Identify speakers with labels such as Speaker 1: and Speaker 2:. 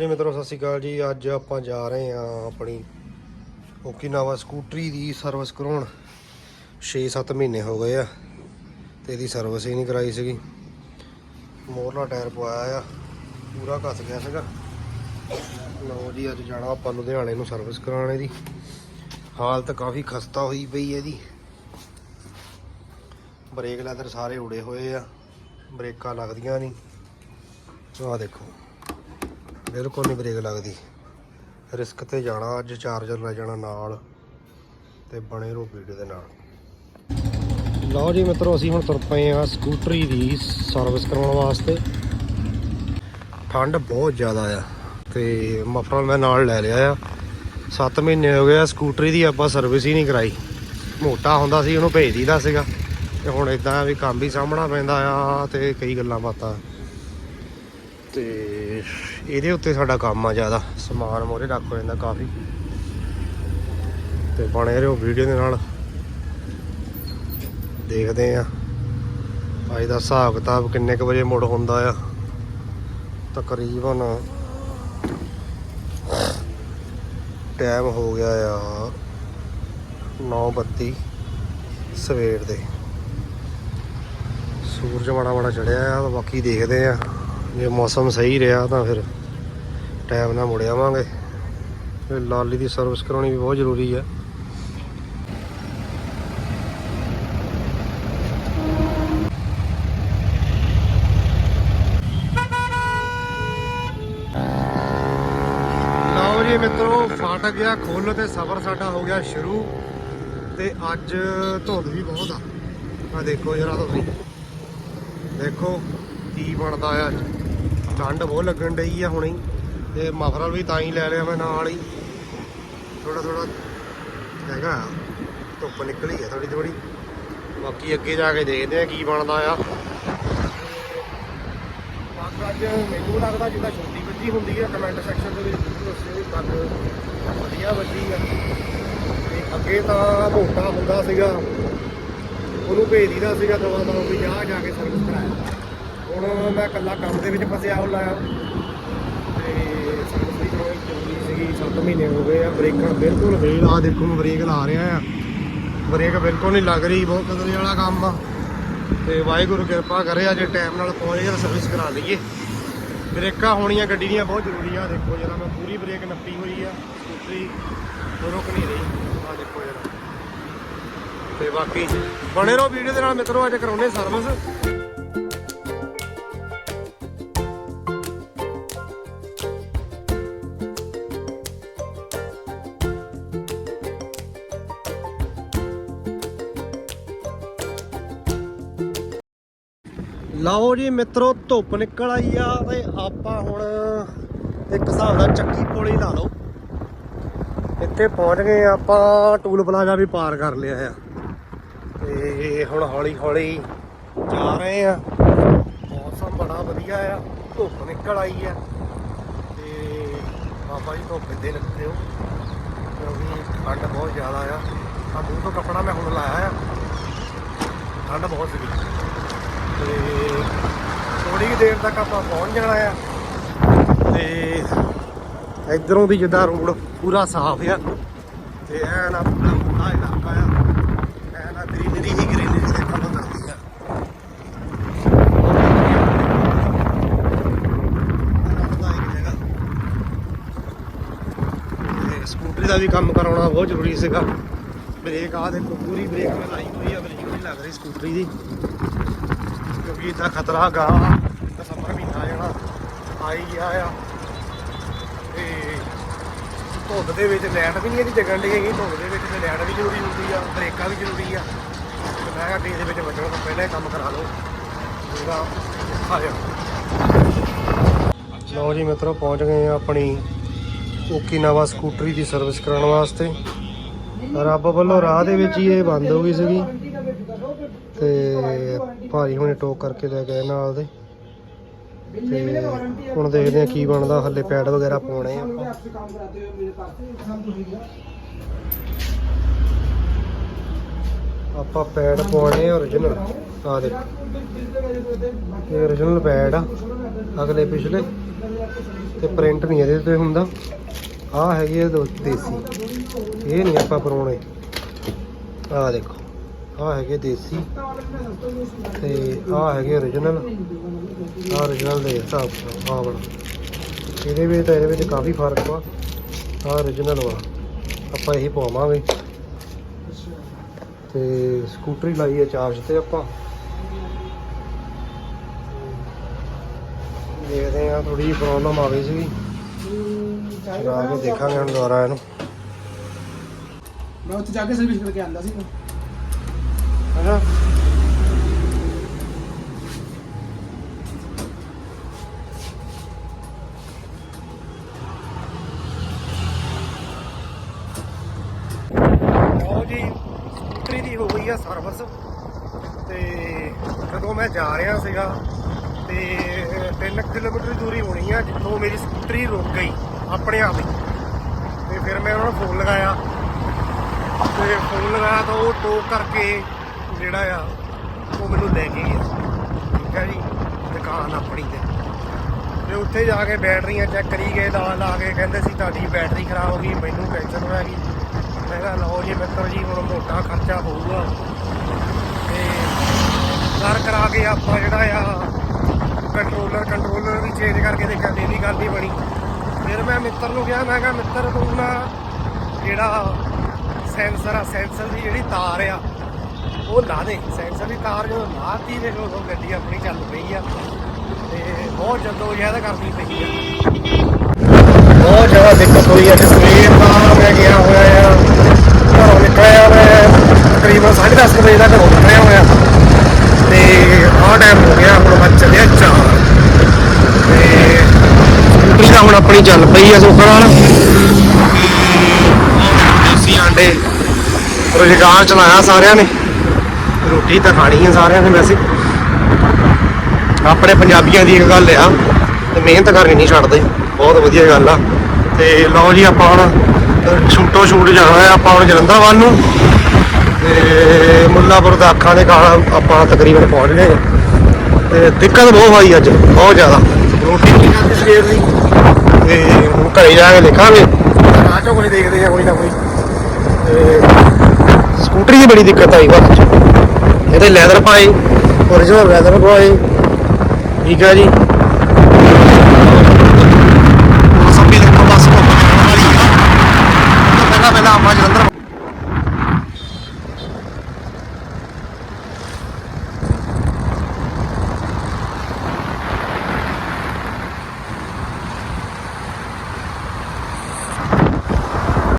Speaker 1: ਜੀ ਮਿੱਤਰੋ, ਸਤਿ ਸ਼੍ਰੀ ਅਕਾਲ ਜੀ। ਅੱਜ ਆਪਾਂ ਜਾ ਰਹੇ ਆ ਆਪਣੀ ਓਕੀਨਾਵਾ ਸਕੂਟਰੀ ਦੀ ਸਰਵਿਸ ਕਰਾਉਣ। 6-7 ਮਹੀਨੇ ਹੋ ਗਏ ਆ ਤੇ ਇਹਦੀ ਸਰਵਿਸ ਹੀ ਨਹੀਂ ਕਰਾਈ ਸੀਗੀ। ਮੋਰਲਾ ਟਾਇਰ ਪਵਾਇਆ ਆ। ਪੂਰਾ ਘਸ ਗਿਆ ਸੀਗਾ। ਲਓ ਜੀ, ਅੱਜ ਜਾਣਾ ਆਪਾਂ ਲੁਧਿਆਣੇ ਨੂੰ ਸਰਵਿਸ ਕਰਾਉਣ ਇਹਦੀ। ਹਾਲਤ ਕਾਫੀ ਖਸਤਾ ਹੋਈ ਪਈ ਇਹਦੀ। ਬ੍ਰੇਕ ਲੈਦਰ ਸਾਰੇ ਉੜੇ ਹੋਏ ਆ। ਬ੍ਰੇਕਾਂ ਲੱਗਦੀਆਂ ਨਹੀਂ। ਆਹ ਦੇਖੋ। ਬਿਲਕੁਲ ਨਹੀਂ ਬ੍ਰੇਕ ਲੱਗਦੀ। ਰਿਸਕ ਤੇ ਜਾਣਾ, ਅੱਜ ਚਾਰਜਰ ਲੈ ਜਾਣਾ ਨਾਲ ਤੇ ਬਣੇ ਰਹੋ ਵੀਡੀਓ ਦੇ ਨਾਲ। ਲਓ ਜੀ ਮਿੱਤਰੋ, ਅਸੀਂ ਹੁਣ ਤੁਰ ਪਏ ਆ ਸਕੂਟਰੀ ਦੀ ਸਰਵਿਸ ਕਰਾਉਣ ਵਾਸਤੇ। ਠੰਡ ਬਹੁਤ ਜ਼ਿਆਦਾ ਆ ਤੇ ਮਫਰਲ ਮੈਂ ਨਾਲ ਲੈ ਲਿਆ ਆ। 7 ਮਹੀਨੇ ਹੋ ਗਏ ਆ, ਸਕੂਟਰੀ ਦੀ ਆਪਾਂ ਸਰਵਿਸ ਹੀ ਨਹੀਂ ਕਰਾਈ। ਮੋਟਾ ਹੁੰਦਾ ਸੀ, ਉਹਨੂੰ ਭੇਜ ਦੀਦਾ ਸੀਗਾ। ਤੇ ਹੁਣ ਇਦਾਂ ਵੀ ਕੰਮ ਵੀ ਸਾਹਮਣਾ ਪੈਂਦਾ ਆ ਤੇ ਕਈ ਗੱਲਾਂ ਬਾਤਾਂ ਤੇ ਇਹਦੇ ਉੱਤੇ ਸਾਡਾ ਕੰਮ ਆ ਜ਼ਿਆਦਾ, ਸਮਾਨ ਮੋਰੇ ਰੱਖ ਹੋ ਜਾਂਦਾ ਕਾਫੀ। ਤੇ ਬਣੇ ਰਹੋ ਵੀਡੀਓ ਦੇ ਨਾਲ। ਦੇਖਦੇ ਆ ਅੱਜ ਦਾ ਹਿਸਾਬ ਕਿਤਾਬ ਕਿੰਨੇ ਕੁ ਵਜੇ ਮੁੜ ਹੁੰਦਾ ਆ। ਤਕਰੀਬਨ ਟਾਈਮ ਹੋ ਗਿਆ ਆ 9:32 ਸਵੇਰ ਦੇ। ਸੂਰਜ ਮਾੜਾ ਮਾੜਾ ਚੜਿਆ ਆ, ਬਾਕੀ ਦੇਖਦੇ ਆ ਜੇ ਮੌਸਮ ਸਹੀ ਰਿਹਾ ਤਾਂ ਫਿਰ ਟਾਈਮ ਨਾਲ ਮੁੜ ਆਵਾਂਗੇ। ਫਿਰ ਲਾਲੀ ਦੀ ਸਰਵਿਸ ਕਰਾਉਣੀ ਵੀ ਬਹੁਤ ਜ਼ਰੂਰੀ ਹੈ ਲਓ ਜੀ ਮਿੱਤਰੋ, ਫਾਟਕ ਗਿਆ ਖੁੱਲ ਤੇ ਸਫ਼ਰ ਸਾਡਾ ਹੋ ਗਿਆ ਸ਼ੁਰੂ। ਤੇ ਅੱਜ ਧੁੰਦ ਵੀ ਬਹੁਤ ਆ। ਆ ਦੇਖੋ ਜਰਾ ਤੁਸੀਂ ਦੇਖੋ ਕੀ ਬਣਦਾ ਆ ਅੱਜ। ਠੰਡ ਬਹੁਤ ਲੱਗਣ ਡਈ ਆ ਹੁਣੇ ਹੀ। ਤੇ ਮਫਰਲ ਵੀ ਤਾਂ ਹੀ ਲੈ ਲਿਆ ਮੈਂ ਨਾਲ ਹੀ। ਥੋੜਾ ਥੋੜਾ ਹੈਗਾ। ਧੁੱਪ ਨਿਕਲੀ ਆ ਥੋੜੀ ਥੋੜੀ ਬਾਕੀ ਅੱਗੇ ਜਾ ਕੇ ਦੇਖਦੇ ਆ ਕੀ ਬਣਦਾ ਆ। ਪੱਗ ਅੱਜ ਮੈਨੂੰ ਲੱਗਦਾ ਜਿੱਦਾਂ ਛੋਟੀ ਵੱਜੀ ਹੁੰਦੀ ਆ ਕਮੈਂਟ ਸੈਕਸ਼ਨ ਦੇ ਵਿੱਚ ਜ਼ਰੂਰ ਦੱਸਿਓ ਵੀ ਪੱਗ ਵਧੀਆ ਵੱਜੀ ਆ। ਤੇ ਅੱਗੇ ਤਾਂ ਮੋਟਾ ਹੁੰਦਾ ਸੀਗਾ। ਉਹਨੂੰ ਭੇਜ ਦੀਦਾ ਸੀਗਾ ਦਵਾ ਦਵਾ ਵੀ ਜਾ ਜਾ ਕੇ ਸਰਵਿਸ ਕਰਾਇਆ। ਹੁਣ ਮੈਂ ਇਕੱਲਾ ਕੰਮ ਦੇ ਵਿੱਚ ਫਸਿਆ ਹੁੰਦਾ ਆ ਤੇ ਸਰਵਿਸ ਵੀ ਕਰਵਾਉਣੀ ਜ਼ਰੂਰੀ ਸੀਗੀ 7 ਮਹੀਨੇ ਹੋ ਗਏ ਆ, ਬ੍ਰੇਕਾਂ ਬਿਲਕੁਲ ਫੇਲ ਆ ਦੇਖੋ ਮੈਂ ਬ੍ਰੇਕ ਲਾ ਰਿਹਾ ਆ। ਬ੍ਰੇਕ ਬਿਲਕੁਲ ਨਹੀਂ ਲੱਗ ਰਹੀ, ਬਹੁਤ ਕਦਰੇ ਵਾਲਾ ਕੰਮ ਆ। ਤੇ ਵਾਹਿਗੁਰੂ ਕਿਰਪਾ ਕਰੇ, ਅੱਜ ਟਾਈਮ ਨਾਲ ਪਹੁੰਚ ਜਾ ਸਰਵਿਸ ਕਰਾ ਲਈਏ। ਬ੍ਰੇਕਾਂ ਹੋਣੀਆਂ, ਗੱਡੀ ਦੀਆਂ ਬਹੁਤ ਜ਼ਰੂਰੀ ਆ। ਦੇਖੋ ਜਰਾ, ਮੈਂ ਪੂਰੀ ਬ੍ਰੇਕ ਨੱਪੀ ਹੋਈ ਆ, ਸਕੂਟਰੀ ਰੁਕ ਨਹੀਂ ਰਹੀ। ਆ ਦੇਖੋ ਜਰਾ। ਤੇ ਬਾਕੀ ਬਣੇ ਰਹੋ ਵੀਡੀਓ ਦੇ ਨਾਲ, ਮਿੱਤਰੋ, ਅੱਜ ਕਰਾਉਨੇ ਸਰਵਿਸ ਲਓ ਜੀ ਮਿੱਤਰੋ, ਧੁੱਪ ਨਿਕਲ ਆਈ ਆ ਤੇ ਆਪਾਂ ਹੁਣ ਇੱਕ ਹਿਸਾਬ ਦਾ ਚੱਕੀ ਪੁਲੀ ਲਾ ਲਓ। ਇੱਥੇ ਪਹੁੰਚ ਗਏ ਆਪਾਂ, ਟੂਲ ਪਲਾਜ਼ਾ ਵੀ ਪਾਰ ਕਰ ਲਿਆ ਆ। ਤੇ ਹੁਣ ਹੌਲੀ ਹੌਲੀ ਜਾ ਰਹੇ ਆ ਮੌਸਮ ਬੜਾ ਵਧੀਆ ਆ, ਧੁੱਪ ਨਿਕਲ ਆਈ ਆ। ਤੇ ਬਾਬਾ ਜੀ ਧੁੱਪ ਦੇ ਹੋ ਕਿਉਂਕਿ ਠੰਡ ਬਹੁਤ ਜ਼ਿਆਦਾ ਆ। ਆ ਮੂੰਹ ਤੋਂ ਕੱਪੜਾ ਮੈਂ ਹੁਣ ਲਾਇਆ ਆ। ਠੰਡ ਬਹੁਤ ਸੀਗੀ। ਤੇ ਥੋੜੀ ਦੇਰ ਤੱਕ ਆਪਾਂ ਪਹੁੰਚ ਜਾਣਾ ਆ। ਤੇ ਇਧਰੋਂ ਦੀ ਜਿੱਦਾਂ ਰੋਡ ਪੂਰਾ ਸਾਫ਼ ਆ। ਤੇ ਐਨ ਆਪਣਾ ਪੂਰਾ ਇਲਾਕਾ ਆ। ਐਨ ਆ ਗ੍ਰੀਨਰੀ ਹੀ ਗ੍ਰੀਨਰੀ ਦੇਖਣ ਨੂੰ ਮਿਲਦੀ ਆ। ਆਨੰਦਦਾਇਕ ਸਕੂਟਰੀ ਦਾ ਵੀ ਕੰਮ ਕਰਾਉਣਾ ਬਹੁਤ ਜ਼ਰੂਰੀ ਸੀਗਾ। ਬ੍ਰੇਕ ਆ ਦੇਖੋ, ਪੂਰੀ ਬ੍ਰੇਕ ਮੈਂ ਲਾਈ ਹੋਈ ਆ ਬ੍ਰੇਕ ਨਹੀਂ ਲੱਗ ਰਹੀ ਸਕੂਟਰੀ ਦੀ। ਕਿਉਂਕਿ ਇਹਦਾ ਖਤਰਾ ਗਾ ਦਸੰਬਰ ਮਹੀਨਾ ਜਿਹੜਾ ਆਈ ਗਿਆ ਆ। ਤੇ ਧੁੱਪ ਦੇ ਵਿੱਚ ਲਾਈਟ ਵੀ ਨਹੀਂ ਇਹਦੀ ਜਗਣ ਦੀ ਹੈਗੀ। ਧੁੱਪ ਦੇ ਵਿੱਚ ਤੇ ਲਾਈਟ ਵੀ ਜ਼ਰੂਰੀ ਹੁੰਦੀ ਆ, ਬ੍ਰੇਕਾਂ ਵੀ ਜ਼ਰੂਰੀ ਆ। ਤੇ ਮੈਂ ਕਿਹਾ ਦੇ ਵਿੱਚ ਬਚਣ ਤੋਂ ਪਹਿਲਾਂ ਇਹ ਕੰਮ ਕਰਾ ਲਓ। ਜਿਹੜਾ ਆ ਜਾ ਲਓ ਜੀ ਮਿੱਤਰੋ, ਪਹੁੰਚ ਗਏ ਆ ਆਪਣੀ ਓਕੀਨਾਵਾ ਸਕੂਟਰੀ ਦੀ ਸਰਵਿਸ ਕਰਾਉਣ ਵਾਸਤੇ। ਰੱਬ ਵੱਲੋਂ ਰਾਹ ਦੇ ਵਿੱਚ ਹੀ ਇਹ ਬੰਦ ਹੋ ਗਈ ਸੀਗੀ। ਤੇ ਭਾਰੀ ਹੁਣੇ ਟੋਕ ਕਰਕੇ ਲੈ ਗਏ ਨਾਲ ਦੇ। ਤੇ ਹੁਣ ਦੇਖਦੇ ਆ ਕੀ ਬਣਦਾ, ਹੱਲੇ ਪੈਡ ਵਗੈਰਾ ਪਾਉਣੇ ਆ ਆਪਾਂ। ਪੈਡ ਪਾਉਣੇ ਆ origignal ਆ ਦੇਖ। ਇਹ origignal ਪੈਡ ਆ, ਅਗਲੇ ਪਿਛਲੇ। ਤੇ ਪ੍ਰਿੰਟ ਨਹੀਂ ਇਹਦੇ ਤੇ ਹੁੰਦਾ। ਆ ਹੈਗੇ ਆ ਦੋ- ਦੇਸੀ। ਇਹ ਨਹੀਂ ਆਪਾਂ ਪਰੋਣੇ। ਆ ਦੇਖੋ। ਆ ਹੈਗੇ ਦੇਸੀ ਤੇ ਆ ਹੈਗੇ origignal ਆ origignal ਦੇ ਹਿਸਾਬ ਨਾਲ ਆ ਵਾਲਾ। ਇਹਦੇ ਵਿੱਚ ਤਾਂ ਇਹਦੇ ਵਿੱਚ ਕਾਫੀ ਫ਼ਰਕ ਵਾ। ਆ origignal ਵਾ। ਆਪਾਂ ਇਹੀ ਪਵਾਵਾਂਗੇ ਤੇ ਸਕੂਟਰੀ ਲਾਈ ਹੈ ਚਾਰਜ ਤੇ ਆਪਾਂ। ਦੇਖਦੇ ਆ ਥੋੜੀ ਜਿਹੀ ਪ੍ਰੋਬਲਮ ਆ ਗਈ ਸੀ ਜਾ ਕੇ ਦੇਖਾਂਗੇ ਹੁਣ ਦੁਬਾਰਾ ਇਹਨੂੰ।
Speaker 2: ਮੈਂ ਉੱਥੇ ਜਾ ਕੇ ਸਰਵਿਸ ਕਰਕੇ ਆਂਦਾ ਸੀ
Speaker 1: ਹੈਨਾ ਲਓ ਜੀ ਸਕੂਟਰੀ ਦੀ ਹੋ ਗਈ ਆ ਸਰਵਿਸ। ਤੇ ਜਦੋਂ ਮੈਂ ਜਾ ਰਿਹਾ ਸੀਗਾ, ਤੇ 3 ਕਿਲੋਮੀਟਰ ਦੂਰੀ ਹੋਣੀ ਆ, ਜਿੱਥੋਂ ਮੇਰੀ ਸਕੂਟਰੀ ਰੁਕ ਗਈ ਆਪਣੇ ਆਪ ਹੀ। ਤੇ ਫਿਰ ਮੈਂ ਉਹਨਾਂ ਨੂੰ ਫੋਨ ਲਗਾਇਆ। ਤੇ ਫੋਨ ਲਗਾਇਆ ਤਾਂ ਉਹ ਟੋਕ ਕਰਕੇ ਜਿਹੜਾ ਆ, ਉਹ ਮੈਨੂੰ ਲੈ ਕੇ ਗਿਆ। ਠੀਕ ਹੈ ਜੀ? ਦੁਕਾਨ ਆਪਣੀ ਤੇ। ਤੇ ਉੱਥੇ ਜਾ ਕੇ ਬੈਟਰੀਆਂ ਚੈੱਕ ਕਰੀ ਗਏ ਲਾ ਲਾ ਕੇ ਕਹਿੰਦੇ ਸੀ, ਤੁਹਾਡੀ ਬੈਟਰੀ ਖਰਾਬ ਹੋ ਗਈ, ਮੈਨੂੰ ਟੈਨਸ਼ਨ ਹੋਇਆ ਗਈ ਮੈਂ ਕਿਹਾ, ਲਓ ਜੀ ਮਿੱਤਰ ਜੀ, ਹੁਣ ਮੋਟਾ ਖਰਚਾ ਹੋਊਗਾ। ਤੇ ਕਰ ਕਰਾ ਕੇ ਆਪਾਂ ਜਿਹੜਾ ਆ ਕੰਟਰੋਲਰ ਕੰਟਰੋਲਰ ਵੀ ਚੇਂਜ ਕਰਕੇ ਦੇਖਿਆ, ਤੇ ਇਹਦੀ ਗੱਲ ਨਹੀਂ ਬਣੀ। ਫਿਰ ਮੈਂ ਮਿੱਤਰ ਨੂੰ ਕਿਹਾ, ਮੈਂ ਕਿਹਾ, ਮਿੱਤਰ, ਤੂੰ ਨਾ ਜਿਹੜਾ ਸੈਂਸਰ ਆ ਸੈਂਸਰ ਦੀ ਜਿਹੜੀ ਤਾਰ ਆ ਉਹ ਲਾ ਦੇ ਸੈਂਸਰ ਦੀ ਤਾਰ ਜਦੋਂ ਲਾਤੀ ਤੇ ਉਦੋਂ ਗੱਡੀ ਆਪਣੀ ਚੱਲ ਪਈ ਆ। ਤੇ ਬਹੁਤ ਜਲਦੋ ਜਹਿਦ ਕਰਨੀ ਪਈ ਆ। ਬਹੁਤ ਜ਼ਿਆਦਾ ਦਿੱਕਤ ਹੋਈ ਅੱਜ ਸਵੇਰ ਦਾ ਮੈਂ ਗਿਆ ਹੋਇਆ ਆ। ਘਰੋਂ ਨਿਕਲਿਆ ਮੈਂ ਤਕਰੀਬਨ 10:30 ਵਜੇ ਦਾ ਘਰੋਂ ਨਿਕਲਿਆ ਹੋਇਆ। ਤੇ ਆਹ ਟਾਈਮ ਹੋ ਗਿਆ, ਹੁਣ ਮੈਂ ਚੱਲਿਆ ਚਾਰ। ਤੇ ਸਕੂਟਰੀ ਤਾਂ ਹੁਣ ਆਪਣੀ ਚੱਲ ਪਈ ਆ ਸੁੱਖ ਨਾਲ। ਦੇਸੀ ਆਂਡੇ ਰੁਜ਼ਗਾਰ ਚਲਾਇਆ ਸਾਰਿਆਂ ਨੇ। ਰੋਟੀ ਤਾਂ ਖਾਣੀ ਹੈ ਸਾਰਿਆਂ ਨੇ ਵੈਸੇ। ਆਪਣੇ ਪੰਜਾਬੀਆਂ ਦੀ ਇੱਕ ਗੱਲ ਆ, ਤੇ ਮਿਹਨਤ ਕਰਨੀ ਨਹੀਂ ਛੱਡਦੇ। ਬਹੁਤ ਵਧੀਆ ਗੱਲ ਆ। ਤੇ ਲਓ ਜੀ ਆਪਾਂ ਹੁਣ, ਛੂਟੋ ਛੂਟ ਜਾਣਾ ਹੈ ਆਪਾਂ ਹੁਣ ਜਲੰਧਰ ਵੱਲ ਨੂੰ। ਤੇ ਮੁੱਲਾਪੁਰ ਦਾ ਅੱਖਾਂ ਦੇ ਕਾਲ ਆਪਾਂ ਤਕਰੀਬਨ ਪਹੁੰਚ ਗਏ। ਤੇ ਦਿੱਕਤ ਬਹੁਤ ਹੋਈ ਅੱਜ, ਬਹੁਤ ਜ਼ਿਆਦਾ। ਰੋਟੀ ਨਹੀਂ ਖਾਧੀ ਸਵੇਰ ਦੀ। ਤੇ ਹੁਣ ਘਰੇ ਜਾ ਕੇ ਦੇਖਾਂਗੇ। ਰਾਹ ਚੋਂ ਕੋਈ ਦੇਖਦੇ ਆ, ਕੋਈ ਨਾ ਕੋਈ। ਤੇ ਸਕੂਟਰੀ ਦੀ ਬੜੀ ਦਿੱਕਤ ਆਈ ਬਸ। ਉਹਦੇ ਲੈਦਰ ਪਾਏ। Origignal ਲੈਦਰ ਪਾਏ। ਠੀਕ ਹੈ ਜੀ। ਸਭੀ ਦੇਖੋ ਬਸ ਕੋਲ ਵਾਲੀ ਆ। ਪਹਿਲਾਂ ਪਹਿਲਾਂ ਆਪਾਂ ਜਲੰਧਰ